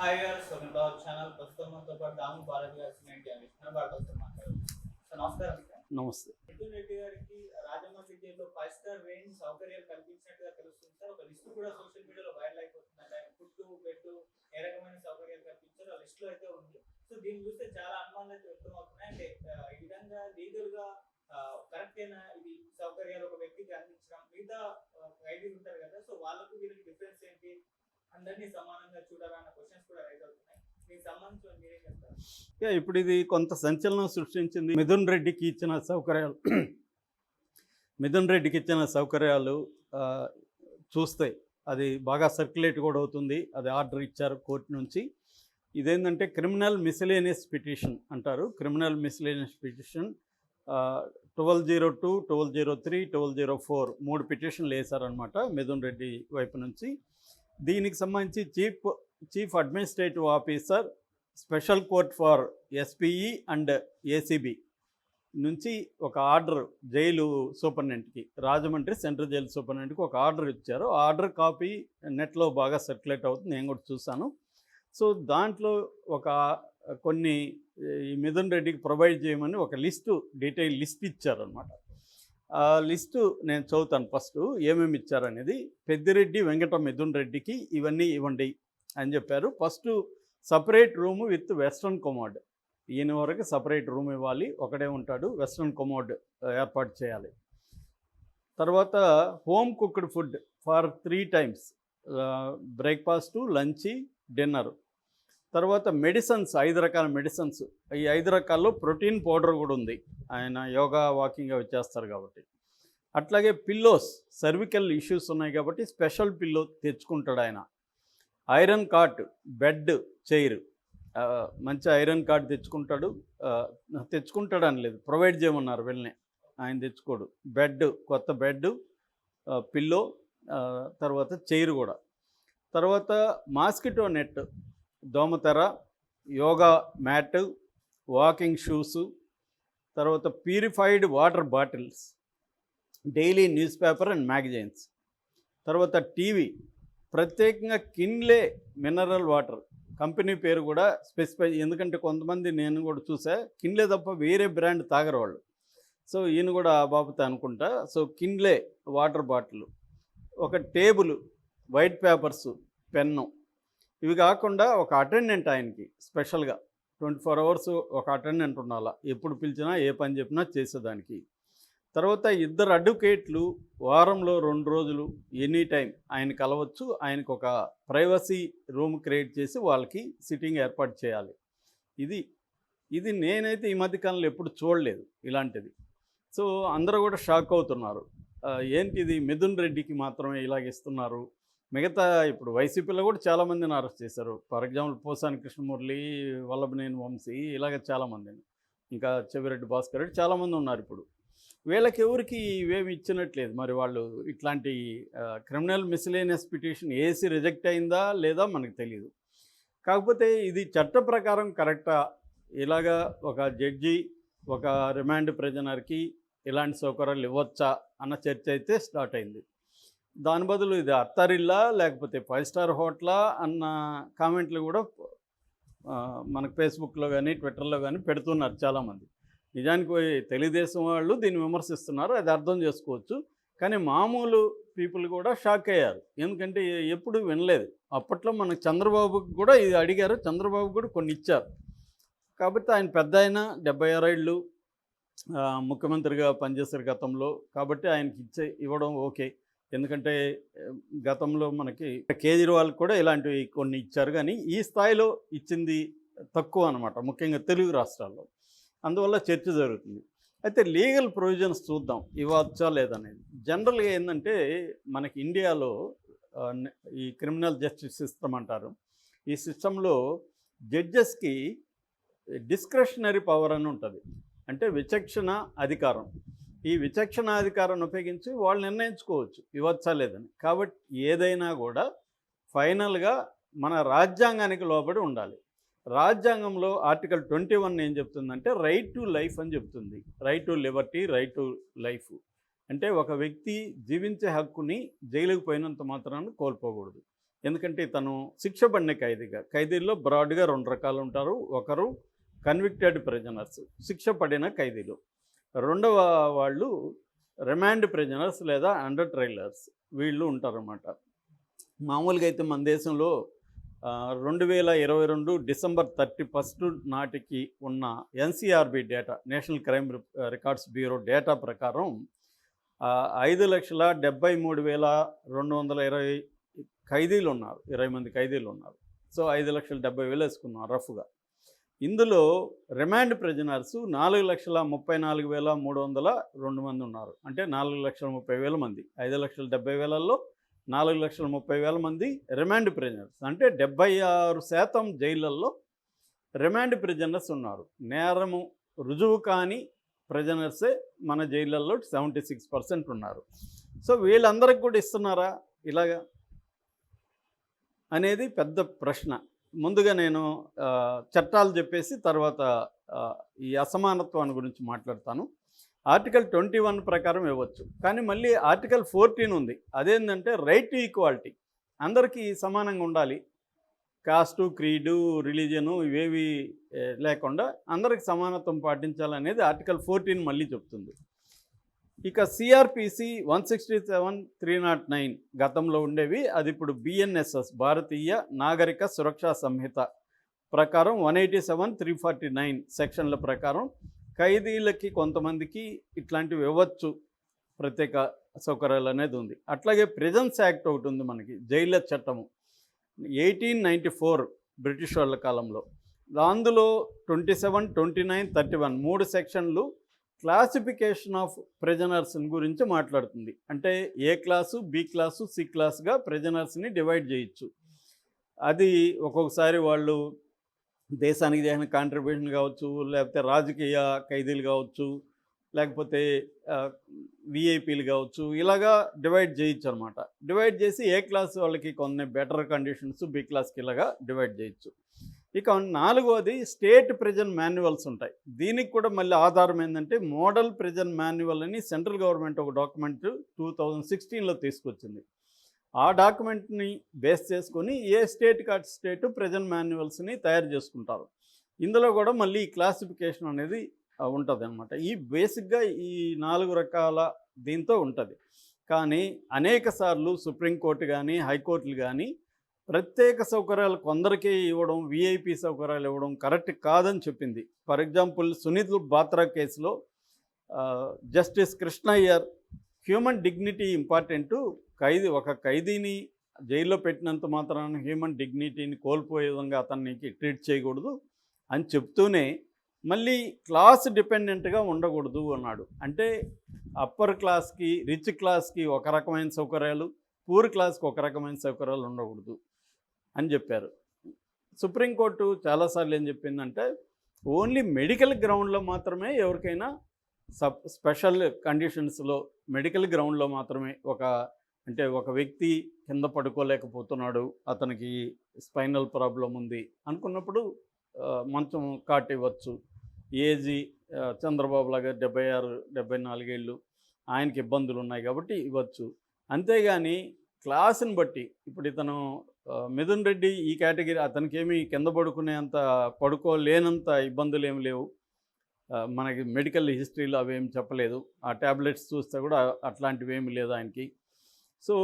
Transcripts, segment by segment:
Hi గారు so నేను blog channel ప్రస్తుతం మనతో పాటు దాము బాలాజీ గారు సిమెంట్ విష్ణు భారతంతో మాట్లాడారు సో నమస్కారం నమస్తే. మిథున్ రెడ్డి గారికి రాజమ్మ సిటీలో ఫైవ్ స్టార్ రేంజ్ సౌకర్యాలు కల్పించినట్టుగా తెలుస్తుంది. సార్ ఒక లిస్ట్ కూడా సోషల్ మీడియాలో వైరల్ అయిపోతుంది. ఆయన ఫుడ్ బెడ్ ఏ రకమైన సౌకర్యాలు కల్పించారో ఆ లిస్ట్లో అయితే ఉంది. సో దీన్ని చూస్తే చాలా అనుమానాలు అయితే వ్యక్తం అవుతున్నాయి అంటే ఈ విధంగా లీగల్గా కరెక్ట్ అయిన ఇది సౌకర్యాలు ఒక వ్యక్తికి అందించడం మిగతా ఖైదీలు ఉంటారు కదా. సో వాళ్ళకు వీళ్ళకి డిఫరెన్స్ ఏంటి? అందరినీ సమానంగా చూడాలన్న క్వశ్చన్స్ కూడా రైజ్ అవుతున్నాయి. ఇప్పుడు ఇది కొంత సంచలనం సృష్టించింది. మిథున్ రెడ్డికి ఇచ్చిన సౌకర్యాలు. మిథున్ రెడ్డికి ఇచ్చిన సౌకర్యాలు చూస్తే అది బాగా సర్క్యులేట్ కూడా అవుతుంది. అది ఆర్డర్ ఇచ్చారు కోర్టు నుంచి. ఇదేంటంటే క్రిమినల్ మిసిలేనియస్ పిటిషన్ అంటారు. Criminal miscellaneous petition twelve zero two twelve zero three twelve zero four మూడు పిటిషన్లు వేశారనమాట మిథున్ రెడ్డి వైపు నుంచి. దీనికి సంబంధించి chief chief administrative officer special court for SPE and ACB నుంచి ఒక ఆర్డర్ జైలు సూపరింటెండెంట్కి రాజమండ్రి సెంట్రల్ జైలు సూపరింటెండెంట్కి ఒక ఆర్డర్ ఇచ్చారు. ఆ ఆర్డర్ కాపీ నెట్లో బాగా సర్క్యులేట్ అవుతుంది నేను కూడా చూశాను. సో దాంట్లో ఒక కొన్ని ఈ మిథున్ రెడ్డికి ప్రొవైడ్ చేయమని ఒక లిస్టు డీటెయిల్ లిస్ట్ ఇచ్చారనమాట లిస్టు నేను చదువుతాను ఫస్ట్. ఏమేమి ఇచ్చారనేది పెద్దిరెడ్డి వెంకట మిథున్ రెడ్డికి ఇవన్నీ ఇవ్వండి అని చెప్పారు. First separate room with western commode. ఈయన వరకు సపరేట్ రూమ్ ఇవ్వాలి. ఒకడే ఉంటాడు. వెస్ట్రన్ కొమోడ్ ఏర్పాటు చేయాలి. తర్వాత home cooked food for three times. Breakfast lunch dinner. తర్వాత మెడిసిన్స్ ఐదు రకాల మెడిసిన్స్. ఈ ఐదు రకాల్లో ప్రోటీన్ పౌడర్ కూడా ఉంది. ఆయన యోగా వాకింగ్ అవి చేస్తారు కాబట్టి. అట్లాగే పిల్లోస్ సర్వికల్ ఇష్యూస్ ఉన్నాయి కాబట్టి స్పెషల్ పిల్లో తెచ్చుకుంటాడు ఆయన. Iron cot bed chair. మంచి ఐరన్ కార్డ్ తెచ్చుకుంటాడు. తెచ్చుకుంటాడు అని లేదు. ప్రొవైడ్ చేయమన్నారు వెళ్ళనే. ఆయన తెచ్చుకోడు. బెడ్ కొత్త బెడ్ పిల్లో తర్వాత చైర్ కూడా. తర్వాత మాస్కిటో నెట్. దోమతెర యోగా మ్యాట్ వాకింగ్ షూసు తర్వాత purified water bottles daily news paper and magazines. తర్వాత టీవీ ప్రత్యేకంగా కిన్లే మినరల్ వాటర్. కంపెనీ పేరు కూడా స్పెసిఫై ఎందుకంటే కొంతమంది నేను కూడా చూసా కిన్లే తప్ప వేరే బ్రాండ్ తాగరు వాళ్ళు. సో ఈయన కూడా ఆ బాబుతో అనుకుంటా సో కిన్లే వాటర్ బాటిల్ ఒక టేబుల్ వైట్ పేపర్స్ పెన్ను ఇవి కాకుండా ఒక అటెండెంట్ ఆయనకి స్పెషల్గా. ట్వంటీ ఫోర్ అవర్స్ ఒక అటెండెంట్ ఉండాలా. ఎప్పుడు పిలిచినా ఏ పని చెప్పినా చేసేదానికి. తర్వాత ఇద్దరు అడ్వకేట్లు వారంలో రెండు రోజులు ఎనీ టైం ఆయన కలవచ్చు ఆయనకు ఒక ప్రైవసీ రూమ్ క్రియేట్ చేసి వాళ్ళకి సిట్టింగ్ ఏర్పాటు చేయాలి. ఇది ఇది నేనైతే ఈ మధ్యకాలంలో ఎప్పుడు చూడలేదు ఇలాంటిది. సో అందరూ కూడా షాక్ అవుతున్నారు. ఏంటిది ఏంటి ఇది మిథున్ రెడ్డికి మాత్రమే ఇలాగ ఇస్తున్నారు? మిగతా ఇప్పుడు వైసీపీలో కూడా చాలామందిని అరెస్ట్ చేశారు. ఫర్ ఎగ్జాంపుల్ పోసాని కృష్ణమురళి వల్లభనేని వంశీ ఇలాగ చాలామందిని ఇంకా చెవిరెడ్డి భాస్కర్ రెడ్డి చాలామంది ఉన్నారు ఇప్పుడు. వీళ్ళకి ఎవరికి ఇవేమి ఇచ్చినట్లేదు. మరి వాళ్ళు ఇట్లాంటి criminal miscellaneous petition AC reject అయిందా లేదా మనకు తెలియదు కాకపోతే ఇది చట్ట ప్రకారం కరెక్టా? ఇలాగా ఒక జడ్జి ఒక రిమాండ్ ప్రిజనర్కి ఇలాంటి సౌకర్యాలు ఇవ్వచ్చా? అన్న చర్చ అయితే స్టార్ట్ అయింది. దాని బదులు ఇది అత్తారిల్లా లేకపోతే ఫైవ్ స్టార్ హోటలా అన్న కామెంట్లు కూడా మనకు ఫేస్బుక్లో కానీ ట్విట్టర్లో కానీ పెడుతున్నారు చాలామంది. నిజానికి పోయి తెలుగుదేశం వాళ్ళు దీన్ని విమర్శిస్తున్నారు అది అర్థం చేసుకోవచ్చు. కానీ మామూలు పీపుల్ కూడా షాక్ అయ్యారు. ఎందుకంటే ఎప్పుడు వినలేదు. అప్పట్లో మనకు చంద్రబాబుకి కూడా ఇది అడిగారు చంద్రబాబు కూడా కొన్ని ఇచ్చారు. కాబట్టి ఆయన పెద్ద ఆయన డెబ్బై ఆరేళ్ళు ముఖ్యమంత్రిగా పనిచేశారు గతంలో. కాబట్టి ఆయనకి ఇచ్చే ఇవ్వడం ఓకే. ఎందుకంటే గతంలో మనకి కేజ్రీవాల్ కూడా ఇలాంటివి కొన్ని ఇచ్చారు. కానీ ఈ స్థాయిలో ఇచ్చింది తక్కువ అనమాట ముఖ్యంగా తెలుగు రాష్ట్రాల్లో. అందువల్ల చర్చ జరుగుతుంది. అయితే లీగల్ ప్రొవిజన్స్ చూద్దాం. ఇవ్వచ్చా లేదనేది జనరల్గా ఏంటంటే మనకి ఇండియాలో ఈ క్రిమినల్ జస్టిస్ సిస్టమ్ అంటారు. ఈ సిస్టంలో జడ్జెస్కి డిస్క్రిషనరీ పవర్ అని ఉంటుంది. అంటే విచక్షణ అధికారం. ఈ విచక్షణాధికారాన్ని ఉపయోగించి వాళ్ళు నిర్ణయించుకోవచ్చు. ఇవ్వచ్చా లేదని. కాబట్టి ఏదైనా కూడా ఫైనల్గా మన రాజ్యాంగానికి లోబడి ఉండాలి. రాజ్యాంగంలో ఆర్టికల్ ట్వంటీ వన్ ఏం చెప్తుందంటే రైట్ టు లైఫ్ అని చెప్తుంది. Right to liberty right to life అంటే ఒక వ్యక్తి జీవించే హక్కుని జైలుకు పోయినంత మాత్రాన్ని కోల్పోకూడదు. ఎందుకంటే తను శిక్ష పడిన ఖైదీగా ఖైదీల్లో బ్రాడ్గా రెండు రకాలు ఉంటారు. ఒకరు కన్విక్టెడ్ ప్రిజనర్స్ శిక్ష పడిన ఖైదీలు. రెండవ వాళ్ళు రిమాండ్ ప్రిజనర్స్ లేదా అండర్ ట్రైలర్స్. వీళ్ళు ఉంటారన్నమాట. మామూలుగా అయితే మన దేశంలో రెండు వేల ఇరవై రెండు డిసెంబర్ థర్టీ ఫస్ట్ నాటికి ఉన్న NCRB data national crime records bureau data ప్రకారం ఐదు లక్షల డెబ్బై మూడు వేల రెండు వందల ఇరవై ఖైదీలు ఉన్నారు ఇరవై మంది ఖైదీలు ఉన్నారు సో ఐదు లక్షల డెబ్బై వేలు వేసుకున్నాం రఫ్గా. ఇందులో రిమాండ్ ప్రిజనర్స్ నాలుగు లక్షల ముప్పై నాలుగు వేల మూడు వందల రెండు మంది ఉన్నారు. అంటే నాలుగు లక్షల ముప్పై వేల మంది. ఐదు లక్షల డెబ్బై వేలలో నాలుగు లక్షల ముప్పై వేల మంది రిమాండ్ ప్రిజనర్స్. అంటే డెబ్బై ఆరు శాతం జైళ్ళల్లో రిమాండ్ ప్రిజనర్స్ ఉన్నారు. నేరము రుజువు కాని ప్రిజనర్సే మన జైళ్ళల్లో సెవెంటీ సిక్స్ పర్సెంట్ ఉన్నారు. సో వీళ్ళందరికి కూడా ఇస్తున్నారా ఇలాగా? అనేది పెద్ద ప్రశ్న. ముందుగా నేను చట్టాలు చెప్పేసి తర్వాత ఈ అసమానత్వాన్ని గురించి మాట్లాడతాను. ఆర్టికల్ ట్వంటీ వన్ ప్రకారం ఇవ్వచ్చు. కానీ మళ్ళీ ఆర్టికల్ ఫోర్టీన్ ఉంది. అదేంటంటే రైట్ టు ఈక్వాలిటీ. అందరికీ సమానంగా ఉండాలి. కాస్టు క్రీడు రిలీజను ఇవేవి లేకుండా అందరికి సమానత్వం పాటించాలనేది ఆర్టికల్ ఫోర్టీన్ మళ్ళీ చెప్తుంది. ఇక CRPC one sixty seven three naught nine గతంలో ఉండేవి. అది ఇప్పుడు బిఎన్ఎస్ఎస్ భారతీయ నాగరిక సురక్షా సంహిత ప్రకారం one eighty seven three forty nine సెక్షన్ల ప్రకారం ఖైదీలకి కొంతమందికి ఇట్లాంటివి ఇవ్వచ్చు. ప్రత్యేక సౌకర్యాలు అనేది ఉంది. అట్లాగే ప్రిజన్స్ యాక్ట్ ఒకటి ఉంది మనకి జైళ్ళ చట్టము. ఎయిటీన్ నైంటీ ఫోర్ బ్రిటిష్ వాళ్ళ కాలంలో. అందులో twenty seven twenty nine thirty one మూడు సెక్షన్లు క్లాసిఫికేషన్ ఆఫ్ ప్రెజనర్స్ గురించి మాట్లాడుతుంది. అంటే A class B class C క్లాస్గా ప్రెజనర్స్ని డివైడ్ చేయొచ్చు. అది ఒక్కొక్కసారి వాళ్ళు దేశానికి చేసిన కాంట్రిబ్యూషన్ కావచ్చు లేకపోతే రాజకీయ ఖైదీలు కావచ్చు లేకపోతే విఐపీలు కావచ్చు ఇలాగా డివైడ్ చేయొచ్చు అనమాట డివైడ్ చేసి ఏ క్లాస్ వాళ్ళకి కొన్ని బెటర్ కండిషన్స్ బి క్లాస్కి ఇలాగా డివైడ్ చేయొచ్చు. ఇక నాలుగోది స్టేట్ ప్రిజన్ మాన్యువల్స్ ఉంటాయి. దీనికి కూడా మళ్ళీ ఆధారం ఏంటంటే మోడల్ ప్రిజన్ మాన్యువల్ అని సెంట్రల్ గవర్నమెంట్ ఒక డాక్యుమెంట్ టూ థౌజండ్ సిక్స్టీన్లో తీసుకొచ్చింది. ఆ డాక్యుమెంట్ని బేస్ చేసుకొని ఏ స్టేట్ కాట్ స్టేట్ ప్రెజెంట్ మాన్యువల్స్ని తయారు చేసుకుంటారు. ఇందులో కూడా మళ్ళీ క్లాసిఫికేషన్ అనేది ఉంటుంది అనమాట ఈ బేసిక్గా ఈ నాలుగు రకాల దీంతో ఉంటుంది. కానీ అనేక సార్లు సుప్రీంకోర్టు కానీ హైకోర్టులు కానీ ప్రత్యేక సౌకర్యాలు కొందరికే ఇవ్వడం విఐపి సౌకర్యాలు ఇవ్వడం కరెక్ట్ కాదని చెప్పింది. ఫర్ ఎగ్జాంపుల్ సునీల్ బాత్రా కేసులో justice Krishna Iyer human dignity important. ఖైదీ ఒక ఖైదీని జైల్లో పెట్టినంత మాత్రాన హ్యూమన్ డిగ్నిటీని కోల్పోయే విధంగా అతనికి ట్రీట్ చేయకూడదు అని చెప్తూనే మళ్ళీ క్లాస్ డిపెండెంట్గా ఉండకూడదు అన్నాడు. అంటే అప్పర్ క్లాస్కి రిచ్ క్లాస్కి ఒక రకమైన సౌకర్యాలు పూర్ క్లాస్కి ఒక రకమైన సౌకర్యాలు ఉండకూడదు. అని చెప్పారు. సుప్రీంకోర్టు చాలాసార్లు ఏం చెప్పిందంటే ఓన్లీ మెడికల్ గ్రౌండ్లో మాత్రమే ఎవరికైనా సబ్ స్పెషల్ కండిషన్స్లో మెడికల్ గ్రౌండ్లో మాత్రమే ఒక అంటే ఒక వ్యక్తి కింద పడుకోలేకపోతున్నాడు అతనికి స్పైనల్ ప్రాబ్లం ఉంది అనుకున్నప్పుడు మంచం కాట్ ఇవ్వచ్చు ఏజీ చంద్రబాబు లాగా డెబ్బై ఆరు డెబ్బై నాలుగేళ్ళు ఆయనకి ఇబ్బందులు ఉన్నాయి కాబట్టి ఇవ్వచ్చు. అంతేగాని క్లాస్ని బట్టి ఇప్పుడు ఇతను మిథున్ రెడ్డి ఈ కేటగిరీ అతనికి ఏమి కింద పడుకునేంత పడుకోలేనంత ఇబ్బందులు ఏమి లేవు మనకి మెడికల్ హిస్టరీలో అవేం చెప్పలేదు. ఆ ట్యాబ్లెట్స్ చూస్తే కూడా అట్లాంటివి ఏమి లేదు ఆయనకి. సో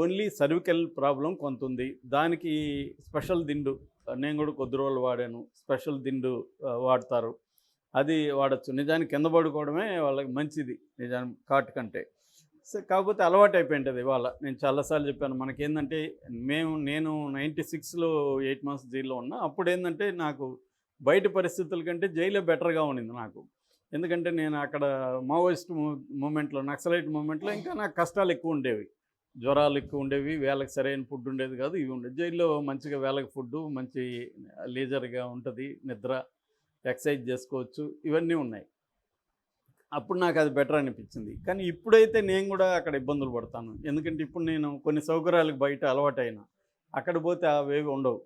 ఓన్లీ సర్వికల్ ప్రాబ్లం కొంత ఉంది దానికి స్పెషల్ దిండు నేను కూడా కొద్ది రోజులు వాడాను స్పెషల్ దిండు వాడతారు. అది వాడచ్చు. నిజానికి కింద పడుకోవడమే వాళ్ళకి మంచిది నిజానికి కాట్ కంటే. కాకపోతే అలవాటు అయిపోయింటుంది ఇవాళ. నేను చాలాసార్లు చెప్పాను మనకేందంటే మేము నేను నైంటీ సిక్స్లో ఎయిట్ మంత్స్ జైల్లో ఉన్నా అప్పుడు ఏంటంటే నాకు బయట పరిస్థితుల కంటే జైలే బెటర్గా ఉండింది నాకు. ఎందుకంటే నేను అక్కడ మావోయిస్ట్ మూమెంట్లో నక్సలైట్ మూమెంట్లో ఇంకా నాకు కష్టాలు ఎక్కువ ఉండేవి. జ్వరాలు ఎక్కువ ఉండేవి వేళకు సరైన ఫుడ్ ఉండేది కాదు ఇవి ఉండేది జైల్లో మంచిగా వేళకి ఫుడ్ మంచి లేజర్గా ఉంటుంది నిద్ర ఎక్సర్సైజ్ చేసుకోవచ్చు ఇవన్నీ ఉన్నాయి. అప్పుడు నాకు అది బెటర్ అనిపించింది. కానీ ఇప్పుడైతే నేను కూడా అక్కడ ఇబ్బందులు పడతాను. ఎందుకంటే ఇప్పుడు నేను కొన్ని సౌకర్యాలకు బయట అలవాటైన అక్కడ పోతే అవేవి ఉండవు.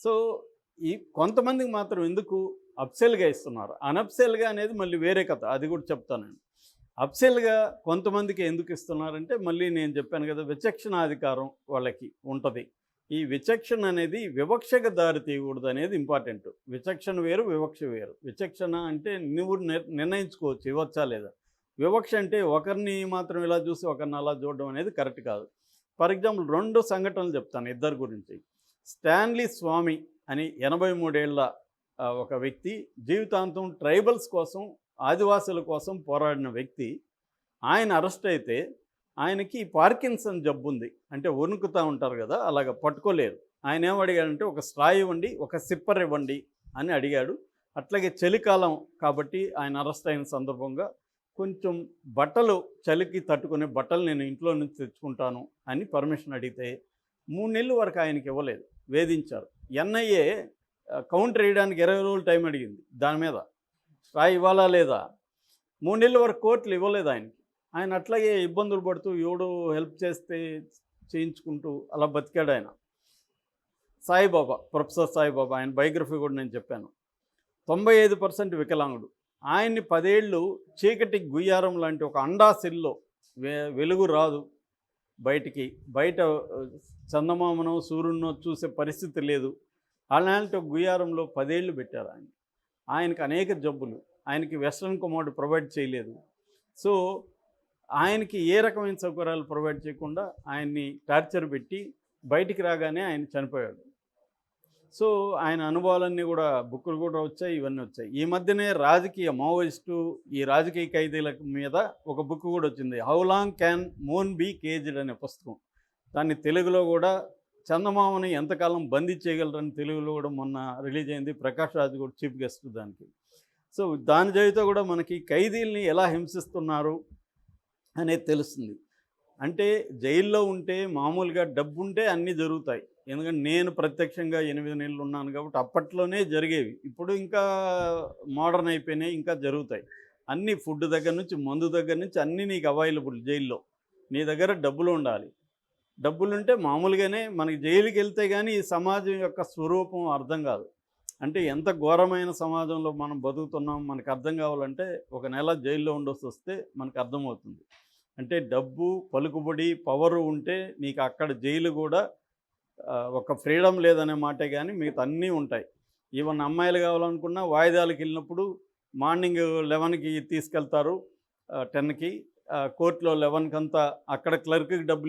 సో ఈ కొంతమందికి మాత్రం ఎందుకు? అప్సెల్గా ఇస్తున్నారు. అనప్సెల్గా అనేది మళ్ళీ వేరే కథ. అది కూడా చెప్తాను నేను. అప్సెల్గా కొంతమందికి ఎందుకు ఇస్తున్నారంటే మళ్ళీ నేను చెప్పాను కదా విచక్షణాధికారం వాళ్ళకి ఉంటుంది. ఈ విచక్షణ అనేది వివక్షకు దారి తీయకూడదు అనేది ఇంపార్టెంట్. విచక్షణ వేరు వివక్ష వేరు. విచక్షణ అంటే నువ్వు నిర్ణయించుకోవచ్చు ఇవ్వచ్చా లేదా? వివక్ష అంటే ఒకరిని మాత్రం ఇలా చూసి ఒకరిని అలా చూడడం అనేది కరెక్ట్ కాదు. ఫర్ ఎగ్జాంపుల్ రెండు సంఘటనలు చెప్తాను ఇద్దరి గురించి. స్టాన్లీ స్వామి అని ఎనభై మూడేళ్ళ ఒక వ్యక్తి జీవితాంతం ట్రైబల్స్ కోసం ఆదివాసుల కోసం పోరాడిన వ్యక్తి. ఆయన అరెస్ట్ అయితే ఆయనకి పార్కిన్సన్ జబ్బు ఉంది. అంటే వణుకుతూ ఉంటారు కదా అలాగ పట్టుకోలేరు. ఆయన ఏం అడిగాడంటే ఒక స్ట్రా ఇవ్వండి ఒక సిప్పర్ ఇవ్వండి అని అడిగాడు. అట్లాగే చలికాలం కాబట్టి ఆయన అరెస్ట్ అయిన సందర్భంగా కొంచెం బట్టలు చలికి తట్టుకునే బట్టలు నేను ఇంట్లో నుంచి తెచ్చుకుంటాను అని పర్మిషన్ అడిగితే మూడు నెలల వరకు ఆయనకి ఇవ్వలేదు వేధించారు. ఎన్ఐఏ కౌంటర్ వేయడానికి ఇరవై రోజులు టైం అడిగింది దాని మీద. స్ట్రా ఇవ్వాలా లేదా? మూడు నెలల వరకు కోర్టులు ఇవ్వలేదు ఆయనకి. ఆయన అట్లాగే ఇబ్బందులు పడుతూ ఎవడు హెల్ప్ చేస్తే చేయించుకుంటూ అలా బతికాడు ఆయన. సాయిబాబా ప్రొఫెసర్ సాయిబాబా ఆయన బయోగ్రఫీ కూడా నేను చెప్పాను. తొంభై ఐదు పర్సెంట్ వికలాంగుడు. ఆయన్ని పదేళ్ళు చీకటి గుయ్యారం లాంటి ఒక అండాసిల్లో వె వెలుగు రాదు బయటికి. బయట చందమామనో సూర్యునో చూసే పరిస్థితి లేదు. అలాంటి ఒక గుయ్యారంలో పదేళ్ళు పెట్టారు ఆయన. ఆయనకి అనేక జబ్బులు. ఆయనకి వెస్ట్రన్ కమోడ్ ప్రొవైడ్ చేయలేదు. సో ఆయనకి ఏ రకమైన సౌకర్యాలు ప్రొవైడ్ చేయకుండా ఆయన్ని టార్చర్ పెట్టి బయటికి రాగానే ఆయన చనిపోయాడు. సో ఆయన అనుభవాలన్నీ కూడా బుక్కులు కూడా వచ్చాయి ఇవన్నీ వచ్చాయి. ఈ మధ్యనే రాజకీయ మావోయిస్టు ఈ రాజకీయ ఖైదీల మీద ఒక బుక్ కూడా వచ్చింది. How long can Moin be caged అనే పుస్తకం. దాన్ని తెలుగులో కూడా చందమామని ఎంతకాలం బందీ చేయగలరని తెలుగులో కూడా మొన్న రిలీజ్ అయింది. ప్రకాష్ రాజు కూడా చీఫ్ గెస్ట్ దానికి. సో దాని జరిగితే కూడా మనకి ఖైదీల్ని ఎలా హింసిస్తున్నారు అనేది తెలుస్తుంది. అంటే జైల్లో ఉంటే మామూలుగా డబ్బు ఉంటే అన్నీ జరుగుతాయి. ఎందుకంటే నేను ప్రత్యక్షంగా ఎనిమిది నెలలు ఉన్నాను కాబట్టి అప్పట్లోనే జరిగేవి. ఇప్పుడు ఇంకా మోడర్న్ అయిపోయినాయి ఇంకా జరుగుతాయి. అన్ని ఫుడ్ దగ్గర నుంచి మందు దగ్గర నుంచి అన్నీ నీకు అవైలబుల్ జైల్లో. నీ దగ్గర డబ్బులు ఉండాలి. డబ్బులు ఉంటే మామూలుగానే మనకి జైలుకి వెళ్తే కానీ ఈ సమాజం యొక్క స్వరూపం అర్థం కాదు. అంటే ఎంత ఘోరమైన సమాజంలో మనం బతుకుతున్నాం మనకు అర్థం కావాలంటే ఒక నెల జైల్లో ఉండొచ్చు వస్తే మనకు అర్థమవుతుంది. అంటే డబ్బు పలుకుబడి పవరు ఉంటే నీకు అక్కడ జైలు కూడా ఒక ఫ్రీడమ్ లేదనే మాటే కానీ మిగతా అన్నీ ఉంటాయి. ఈవెన్ అమ్మాయిలు కావాలనుకున్నా వాయిదాలకు వెళ్ళినప్పుడు మార్నింగ్ లెవెన్కి తీసుకెళ్తారు టెన్కి కోర్టులో లెవెన్కి అంతా అక్కడ క్లర్క్కి డబ్బులు